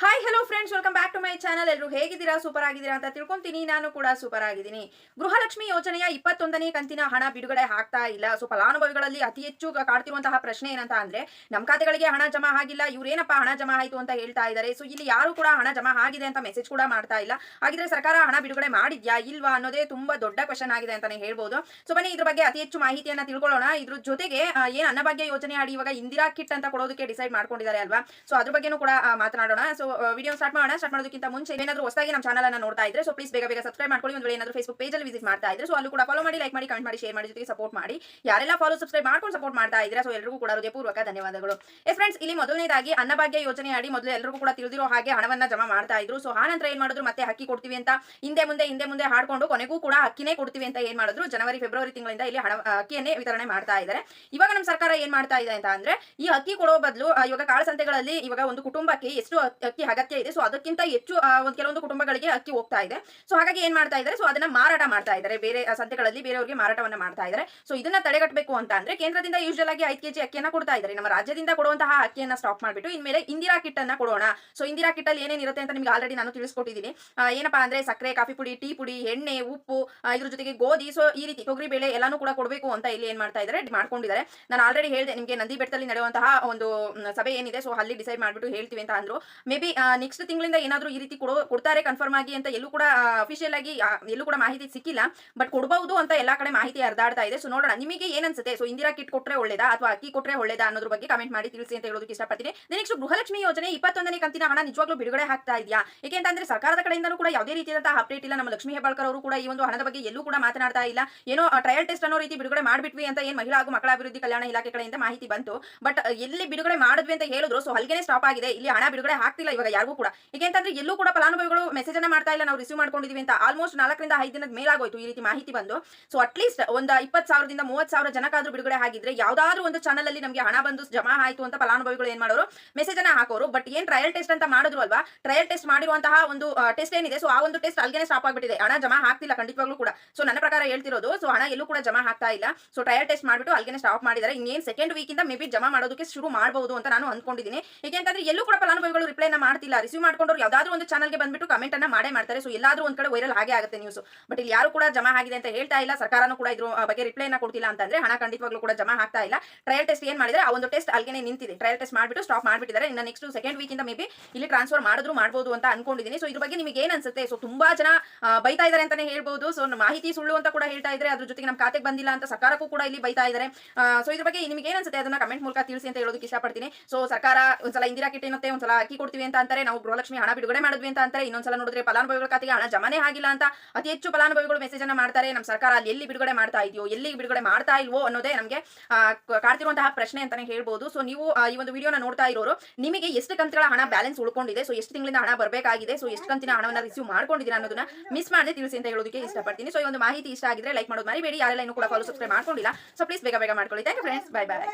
Hi hello friends welcome back to my channel ಎಲ್ಲರೂ ಹೇಗಿದ್ದೀರಾ? Super ಆಗಿದ್ದೀರಾ ಅಂತ ತಿಳ್ಕೊಂತೀನಿ. ನಾನು ಕೂಡ ಸೂಪರ್ ಆಗಿದ್ದೀನಿ. ಗೃಹಲಕ್ಷ್ಮಿ ಯೋಜನೆಯ ಇಪ್ಪತ್ತೊಂದನೇ ಕಂತಿನ ಹಣ ಬಿಡುಗಡೆ ಆಗ್ತಾ ಇಲ್ಲ. ಸೊ ಫಲಾನುಭವಿಗಳಲ್ಲಿ ಅತಿ ಹೆಚ್ಚು ಕಾಡ್ತಿರುವಂತಹ ಪ್ರಶ್ನೆ ಏನಂತ ಅಂದ್ರೆ ನಮ್ಮ ಖಾತೆಗಳಿಗೆ ಹಣ ಜಮಾ ಆಗಿಲ್ಲ. ಇವ್ರೇನಪ್ಪ ಹಣ ಜಮಾ ಆಯಿತು ಅಂತ ಹೇಳ್ತಾ ಇದ್ದಾರೆ ಸೊ ಇಲ್ಲಿ ಯಾರು ಕೂಡ ಹಣ ಜಮಾ ಆಗಿದೆ ಅಂತ ಮೆಸೇಜ್ ಕೂಡ ಮಾಡ್ತಾ ಇಲ್ಲ. ಹಾಗಿದ್ರೆ ಸರ್ಕಾರ ಹಣ ಬಿಡುಗಡೆ ಮಾಡಿದ್ಯಾ? ಇಲ್ವಾ ಅನ್ನೋದೇ ತುಂಬಾ ದೊಡ್ಡ ಕ್ವಶನ್ ಆಗಿದೆ ಅಂತಾನೆ ಹೇಳ್ಬೋದು. ಸೊ ಬನ್ನಿ ಇದ್ರ ಬಗ್ಗೆ ಅತಿ ಹೆಚ್ಚು ಮಾಹಿತಿಯನ್ನ ತಿಳ್ಕೊಳ್ಳೋಣ. ಇದ್ರ ಜೊತೆಗೆ ಏನು ಅನ್ನಭಾಗ್ಯ ಯೋಜನೆ ಆಡಿ ಇವಾಗ ಇಂದಿರಾ ಕಿಟ್ ಅಂತ ಕೊಡೋದಕ್ಕೆ ಡಿಸೈಡ್ ಮಾಡ್ಕೊಂಡಿದ್ದಾರೆ ಅಲ್ವಾ? ಸೊ ಅದ್ರ ಬಗ್ಗೆನೂ ಕೂಡ ಮಾತನಾಡೋಣ. ಸೊ ವಿಡಿಯೋ ಸ್ಟಾರ್ಟ್ ಮಾಡೋಣ. ಸ್ಟಾರ್ಟ್ ಮಾಡೋದಕ್ಕಿಂತ ಮುಂಚೆ ಏನಾದರೂ ಹೊಸದಾಗಿ ನಮ್ಮ ಚಾನಲ್ ಅನ್ನ ನೋಡ್ತಾ ಇದ್ರೆ ಸೊ ಪ್ಲೀಸ್ ಬೇಗ ಬೇಗ ಸಬ್ಸ್ಕ್ರೈಬ್ ಮಾಡ್ಕೊಳ್ಳಿ. ಒಂದು ವೇಳೆ ಏನಾದರೂ ಫೇಸ್ಬುಕ್ ಪೇಜಲ್ಲಿ ವಿಸಿಟ್ ಮಾಡ್ತಾ ಇದ್ರೆ ಸೊ ಅಲ್ಲೂ ಕೂಡ ಫಾಲೋ ಮಾಡಿ ಲೈಕ್ ಮಾಡಿ ಕಮೆಂಟ್ ಮಾಡಿ ಶೇರ್ ಮಾಡಿ ಜೊತೆಗೆ ಸಪೋರ್ಟ್ ಮಾಡಿ. ಯಾರೆಲ್ಲ ಫಾಲೋ ಸಬ್ಸ್ಕ್ರೈಬ್ ಮಾಡ್ಕೊಂಡು ಸಪೋರ್ಟ್ ಮಾಡ್ತಾ ಇದ್ರೆ ಸೊ ಎಲ್ಲರಿಗೂ ಕೂಡ ಹೃದಯಪೂರ್ವಕ ಧನ್ಯವಾದಗಳು. ಎಸ್ ಫ್ರೆಂಡ್ಸ್ ಇಲ್ಲಿ ಮೊದಲನೇದಾಗಿ ಅನ್ನಭಾಗ್ಯ ಯೋಜನೆ ಅಡಿ ಮೊದಲು ಎಲ್ಲರಿಗೂ ಕೂಡ ತಿಳಿದಿರೋ ಹಾಗೆ ಹಣವನ್ನ ಜಮಾ ಮಾಡ್ತಾ ಇದ್ರು. ಸೊ ಆ ನಂತರ ಏನ್ ಮಾಡಿದ್ರು? ಮತ್ತೆ ಅಕ್ಕಿ ಕೊಡ್ತೀವಿ ಅಂತ. ಹಿಂದೆ ಮುಂದೆ ಹಿಂದೆ ಮುಂದೆ ಹಾಡ್ಕೊಂಡು ಕೊನೆಗೂ ಕೂಡ ಅಕ್ಕಿನೇ ಕೊಡ್ತೀವಿ ಅಂತ ಏನ್ ಮಾಡಿದ್ರು? ಜನವರಿ, ಫೆಬ್ರವರಿ ತಿಂಗಳಿಂದ ಇಲ್ಲಿ ಹಣ ಅಕ್ಕಿಯನ್ನೇ ವಿತರಣೆ ಮಾಡ್ತಾ ಇದ್ದಾರೆ ಇವಾಗ ನಮ್ಮ ಸರ್ಕಾರ ಏನ್ ಮಾಡ್ತಾ ಇದೆ ಅಂತ ಅಂದ್ರೆ, ಈ ಅಕ್ಕಿ ಕೊಡೋ ಬದಲು ಇವಾಗ ಕಾಳಸಂತೆಗಳಲ್ಲಿ ಇವಾಗ ಒಂದು ಕುಟುಂಬಕ್ಕೆ ಎಷ್ಟು ಅಕ್ಕಿ ಅಗತ್ಯ ಇದೆ. ಸೊ ಅದಕ್ಕಿಂತ ಹೆಚ್ಚು ಒಂದು ಕೆಲವೊಂದು ಕುಟುಂಬಗಳಿಗೆ ಅಕ್ಕಿ ಹೋಗ್ತಾ ಇದೆ. ಸೊ ಹಾಗಾಗಿ ಏನ್ ಮಾಡ್ತಾ ಇದ್ದಾರೆ ಸೊ ಅದನ್ನ ಮಾರಾಟ ಮಾಡ್ತಾ ಇದ್ದಾರೆ ಬೇರೆ ಸಂತೆಗಳಲ್ಲಿ ಬೇರೆಯವರಿಗೆ ಮಾರಾಟವನ್ನ ಮಾಡ್ತಾ ಇದ್ದಾರೆ ಸೊ ಇದನ್ನ ತಡೆಗಟ್ಟಬೇಕು ಅಂತ ಅಂದ್ರೆ ಕೇಂದ್ರದಿಂದ ಯೂಶಲ್ ಆಗಿ ಐದು ಕೆಜಿ ಅಕ್ಕಿಯನ್ನ ಕೊಡ್ತಾ ಇದ್ದಾರೆ ನಮ್ಮ ರಾಜ್ಯದಿಂದ ಕೊಡುವಂತಹ ಅಕ್ಕಿಯನ್ನ ಸ್ಟಾಪ್ ಮಾಡಿಬಿಟ್ಟು ಇನ್ಮೇಲೆ ಇಂದಿರಾ ಕಿಟ್ ಅನ್ನ ಕೊಡೋಣ. ಸೊ ಇಂದಿರಾ ಕಿಟ್ ಅಲ್ಲಿ ಏನೇನಿರುತ್ತೆ ಅಂತ ನಿಮ್ಗೆ ಆಲ್ರೆಡಿ ನಾನು ತಿಳಿಸ್ಕೊಟ್ಟಿದ್ದೀನಿ. ಏನಪ್ಪಾ ಅಂದ್ರೆ ಸಕ್ಕರೆ, ಕಾಫಿ ಪುಡಿ, ಟೀ ಪುಡಿ, ಎಣ್ಣೆ, ಉಪ್ಪು ಇದ್ರ ಜೊತೆಗೆ ಗೋಧಿ. ಸೊ ಈ ರೀತಿ ತೊಗರಿ ಬೇಳೆ ಎಲ್ಲಾನು ಕೂಡ ಕೊಡಬೇಕು ಅಂತ ಇಲ್ಲಿ ಏನ್ ಮಾಡ್ತಾ ಇದ್ದಾರೆ ಮಾಡ್ಕೊಂಡಿದ್ದಾರೆ. ನಾನು ಆಲ್ರೆಡಿ ಹೇಳಿದೆ, ನಿಮಗೆ ನಂದಿ ಬೆಟ್ಟದಲ್ಲಿ ನಡೆಯುವಂತಹ ಒಂದು ಸಭೆ ಏನಿದೆ. ಸೊ ಅಲ್ಲಿ ಡಿಸೈಡ್ ಮಾಡ್ಬಿಟ್ಟು ಹೇಳ್ತೀವಿ ಅಂತ ಅಂದ್ರು. ಮೇ ಬಿ ನೆಕ್ಸ್ಟ್ ತಿಂಗಳಿಂದ ಏನಾದರೂ ಈ ರೀತಿ ಕೊಡೋ, ಕೊಡ್ತಾರೆ ಕನ್ಫರ್ಮ್ ಆಗಿ ಅಂತ ಎಲ್ಲೂ ಕೂಡ ಅಫಿಷಿಯಲ್ ಆಗಿ ಎಲ್ಲೂ ಕೂಡ ಮಾಹಿತಿ ಸಿಕ್ಕಿಲ್ಲ. ಬಟ್ ಕೊಡಬಹುದು ಅಂತ ಎಲ್ಲ ಕಡೆ ಮಾಹಿತಿ ಹರಿದಾಡ್ತಾ ಇದೆ. ಸೊ ನೋಡೋಣ, ನಿಮಗೆ ಏನಿಸುತ್ತೆ ಅನ್ಸುತ್ತೆ ಸೊ ಇಂದಿರಾ ಕಿಟ್ ಕೊಟ್ಟರೆ ಒಳ್ಳೇದಾ ಅಥವಾ ಅಕ್ಕಿ ಕೊಟ್ಟರೆ ಒಳ್ಳೇದಾ ಅನ್ನೋದ್ರ ಬಗ್ಗೆ ಕಮೆಂಟ್ ಮಾಡಿ ತಿಳಿಸಿ ಅಂತ ಹೇಳೋದಕ್ಕೆ ಇಷ್ಟಪಡ್ತೀನಿ. ನೆಕ್ಸ್ಟ್ ಗೃಹಲಕ್ಷ್ಮಿ ಯೋಜನೆ ಇಪ್ಪತ್ತೊಂದನೇ ಕಂತಿನ ಹಣ ನಿಜವಾಗ್ಲೂ ಬಿಡುಗಡೆ ಆಗ್ತಾ ಇದೆಯಾ? ಏಕೆಂತಂದ್ರೆ ಸರ್ಕಾರದ ಕಡೆಯಿಂದಲೂ ಕೂಡ ಯಾವುದೇ ರೀತಿಯಾದಂತಹ ಅಪ್ಡೇಟ್ ಇಲ್ಲ. ನಮ್ಮ ಲಕ್ಷ್ಮಿ ಹೆಬ್ಬಾಳ್ಕರ್ ಅವರು ಕೂಡ ಈ ಒಂದು ಹಣದ ಬಗ್ಗೆ ಎಲ್ಲೂ ಕೂಡ ಮಾತನಾಡ್ತಾ ಇಲ್ಲ. ಏನೋ ಟ್ರಯಲ್ ಟೆಸ್ಟ್ ಅನ್ನೋ ರೀತಿ ಬಿಡುಗಡೆ ಮಾಡಿಬಿಟ್ವಿ ಅಂತ ಏನು ಮಹಿಳಾ ಹಾಗೂ ಮಕ್ಕಳ ಅಭಿವೃದ್ಧಿ ಕಲ್ಯಾಣ ಇಲಾಖೆ ಕಡೆಯಿಂದ ಮಾಹಿತಿ ಬಂತು. ಬಟ್ ಎಲ್ಲಿ ಬಿಡುಗಡೆ ಮಾಡಿದ್ವಿ ಅಂತ ಹೇಳಿದ್ರು. ಸೊ ಅಲ್ಲಿಗೆ ಸ್ಟಾಪ್ ಆಗಿದೆ. ಇಲ್ಲಿ ಹಣ ಬಿಡುಗಡೆ ಆಗ್ತಿಲ್ಲ. ಇವಾಗ ಯಾರಿಗೂ ಕೂಡ. ಏಕೆಂತಂದ್ರೆ ಎಲ್ಲೂ ಕೂಡ ಫಲಾನುಭವಿಗಳು ಮೆಸೇಜ್ ಅನ್ನ ಮಾಡ್ತಾ ಇಲ್ಲ, ನಾವು ರಿಸೀವ್ ಮಾಡ್ಕೊಂಡಿದೀವಿ ಅಂತ ಆಲ್ಮೋಸ್ಟ್ ನಾಲ್ಕರಿಂದ ಐದು ದಿನದ ಮೇಲಾಗೋಯ್ತು ಈ ರೀತಿ ಮಾಹಿತಿ ಬಂದು. ಸೊ ಅಟ್ಲೀಸ್ಟ್ ಒಂದು ಇಪ್ಪತ್ತು ಸಾವಿರದಿಂದ ಮೂವತ್ತು ಸಾವಿರ ಜನಕ್ಕಾದ್ರೂ ಬಿಡುಗಡೆ ಆಗಿದ್ರೆ ಯಾವ್ದಾದ್ರು ಒಂದು ಚಾನಲ್ ಅಲ್ಲಿ ನಮಗೆ ಹಣ ಬಂದು ಜಮಾ ಆಯ್ತು ಅಂತ ಫಲಾನುಭವಿಗಳು ಏನ್ ಮಾಡೋರು ಮೆಸೇಜ್ ಅನ್ನ ಹಾಕೋರು. ಬಟ್ ಏನ್ ಟ್ರಯಲ್ ಟೆಸ್ಟ್ ಅಂತ ಮಾಡಿದ್ರು ಅಲ್ವಾ? ಟ್ರಯಲ್ ಟೆಸ್ಟ್ ಮಾಡಿರುವಂತಹ ಒಂದು ಟೆಸ್ಟ್ ಏನಿದೆ ಸೊ ಆ ಒಂದು ಟೆಸ್ಟ್ ಅಲ್ಲಿಗೆ ಸ್ಟಾಪ್ ಆಗ್ಬಿಟ್ಟಿದೆ. ಹಣ ಜಮಾ ಆಗ್ತಿಲ್ಲ ಖಂಡಿತವಾಗ್ಲೂ ಕೂಡ. ಸೊ ನನ್ನ ಪ್ರಕಾರ ಹೇಳ್ತಿರೋದು ಸೊ ಹಣ ಎಲ್ಲೂ ಕೂಡ ಜಮಾ ಆಗ್ತಾ ಇಲ್ಲ. ಸೊ ಟ್ರಯಲ್ ಟೆಸ್ಟ್ ಮಾಡಿಬಿಟ್ಟು ಅಲ್ಲಿಗೆ ಸ್ಟಾಪ್ ಮಾಡಿದ್ದಾರೆ ಇನ್ನೇನು ಸೆಕೆಂಡ್ ವೀಕ್ ಇಂದ ಮೇ ಬಿ ಜಮಾ ಮಾಡೋದಕ್ಕೆ ಶುರು ಮಾಡಬಹುದು ಅಂತ ನಾನು ಅನ್ಕೊಂಡಿದ್ದೀನಿ ಏಕೆಂತಂದ್ರೆ ಎಲ್ಲೂ ಕೂಡ ಫಲಾನುಭವಿಗಳು ರಿಪ್ಲೈನ ಮಾಡ್ತಿಲ್ಲ ರಿಸೀವ್ ಮಾಡ್ಕೊಂಡವ್ರು ಯಾವ್ದಾದ್ರು ಒಂದು ಚಾನಲ್ಗೆ ಬಂದ್ಬಿಟ್ಟು ಕಮೆಂಟ್ ಅನ್ನ ಮಾಡೇ ಮಾಡ್ತಾರೆ. ಸೊ ಎಲ್ಲಾದ್ರೂ ಒಂದ್ ಕಡೆ ವೈರಲ್ ಹಾಗೆ ಆಗುತ್ತೆ ನ್ಯೂಸ್ ಬಟ್ ಇಲ್ಲಿ ಯಾರು ಕೂಡ ಜಮಾ ಆಗಿದೆ ಅಂತ ಹೇಳ್ತಾ ಇಲ್ಲ, ಸರ್ಕಾರನೂ ಕೂಡ ಇದ್ರು ಬಗ್ಗೆ ರಿಪ್ಲೈನ ಕೊಡ್ತಿಲ್ಲ ಅಂತಂದ್ರೆ ಹಣ ಖಂಡಿತವಾಗ್ಲೂ ಕೂಡ ಜಮಾ ಆಗ್ತಾ ಇಲ್ಲ. ಟ್ರಯಲ್ ಟೆಸ್ಟ್ ಏನ್ ಮಾಡಿದ್ರೆ, ಆ ಒಂದು ಟೆಸ್ಟ್ ಅಲ್ಲಿಗೆ ನಿಂತಿದೆ. ಟ್ರಯಲ್ ಟೆಸ್ಟ್ ಮಾಡಿಬಿಟ್ಟು ಸ್ಟಾಪ್ ಮಾಡಿಬಿಟ್ಟಿದ್ದಾರೆ. ಇನ್ನ ನೆಕ್ಸ್ಟ್ ಸೆಕೆಂಡ್ ವೀಕ್ ಇಂದ ಮೇ ಬಿ ಇಲ್ಲಿ ಟ್ರಾನ್ಸ್ಫರ್ ಮಾಡಿದ್ರು ಮಾಡಬಹುದು ಅಂತ ಅನ್ಕೊಂಡಿದ್ದೀನಿ ಸೊ ಇದ್ರ ಬಗ್ಗೆ ನಿಮಗೆ ಏನ್ ಅನ್ಸುತ್ತೆ? ಸೊ ತುಂಬಾ ಜನ ಬೈತಾ ಇದ್ದಾರೆ ಅಂತಾನೆ ಹೇಳ್ಬಹುದು ಸೊ ಮಾಹಿತಿ ಸುಳ್ಳು ಅಂತ ಕೂಡ ಹೇಳ್ತಾ ಇದ್ರೆ ಅದ್ರ ಜೊತೆಗೆ ನಮ್ಮ ಖಾತೆಗೆ ಬಂದಿಲ್ಲ ಅಂತ ಸರ್ಕಾರಕ್ಕೂ ಕೂಡ ಇಲ್ಲಿ ಬೈತಾ ಇದ್ದಾರೆ ಸೊ ಇದ್ರ ಬಗ್ಗೆ ನಿಮಗೆ ಏನ್ ಅನ್ಸುತ್ತೆ? ಅದನ್ನ ಕಮೆಂಟ್ ಮೂಲಕ ತಿಳಿಸಿ ಅಂತ ಹೇಳೋದಕ್ಕೆ ಇಷ್ಟಪಡ್ತೀನಿ. ಸೊ ಸರ್ಕಾರ ಒಂದ್ಸಲ ಇಂದಿರಾ ಕಿಟ್ ಏನತ್ತೆ ಒಂದ್ಸಲ ಅಕ್ಕಿ ಕೊಡ್ತೀವಿ ಅಂತ ಅಂತಾರೆ, ನಾವು ಗೃಹಲಕ್ಷ್ಮಿ ಹಣ ಬಿಡುಗಡೆ ಮಾಡಿದ್ವಿ ಅಂತ ಅಂತಾರೆ, ಇನ್ನೊಂದ್ಸಲ ನೋಡಿದ್ರೆ ಫಲಾನುಭವಿಗಳ ಖಾತೆಗೆ ಹಣ ಜಮಾನೇ ಆಗಿಲ್ಲ ಅಂತ ಅತಿ ಹೆಚ್ಚು ಫಲಾನುಭವಿಗಳು ಮೆಸೇಜ್ ಅನ್ನ ಮಾಡ್ತಾರೆ ನಮ್ಮ ಸರ್ಕಾರ ಅಲ್ಲಿ ಎಲ್ಲಿ ಬಿಡುಗಡೆ ಮಾಡ್ತಾ ಇದೆಯೋ ಎಲ್ಲಿ ಬಿಡುಗಡೆ ಮಾಡ್ತಾ ಇಲ್ವೋ ಅನ್ನೋದೇ ನಮಗೆ ಕಾಡ್ತಿರುವಂತಹ ಪ್ರಶ್ನೆ ಅಂತಾನೆ ಹೇಳ್ಬೋದು. ಸೊ ನೀವು ಈ ಒಂದು ವಿಡಿಯೋನ ನೋಡ್ತಾ ಇರೋರು, ನಿಮಗೆ ಎಷ್ಟು ಕಂತುಗಳ ಹಣ ಬ್ಯಾಲೆನ್ಸ್ ಉಳ್ಕೊಂಡಿದೆ? ಸೊ ಎಷ್ಟು ತಿಂಗಳಿಂದ ಹಣ ಬರಬೇಕಾಗಿದೆ? ಸೊ ಎಷ್ಟು ಕಂತಿನ ಹಣವನ್ನು ರಿಸೀವ್ ಮಾಡ್ಕೊಂಡಿದ್ದೀರಾ ಅನ್ನೋದನ್ನ ಮಿಸ್ ಮಾಡದೆ ತಿಳಿಸಿ ಅಂತ ಹೇಳೋದಕ್ಕೆ ಇಷ್ಟಪಡ್ತೀನಿ. ಸೊ ಈ ಒಂದು ಮಾಹಿತಿ ಇಷ್ಟ ಆಗಿದ್ರೆ ಲೈಕ್ ಮಾಡೋದು ಮರಿಬೇಡಿ. ಯಾರೆಲ್ಲ ಇನ್ನೂ ಕೂಡ ಫಾಲೋ ಸಬ್ಸ್ಕ್ರೈಬ್ ಮಾಡ್ಕೊಂಡಿಲ್ಲ ಸೊ ಪ್ಲೀಸ್ ಬೇಗ ಬೇಗ ಮಾಡ್ಕೊಳ್ಳಿ. Thank you friends bye bye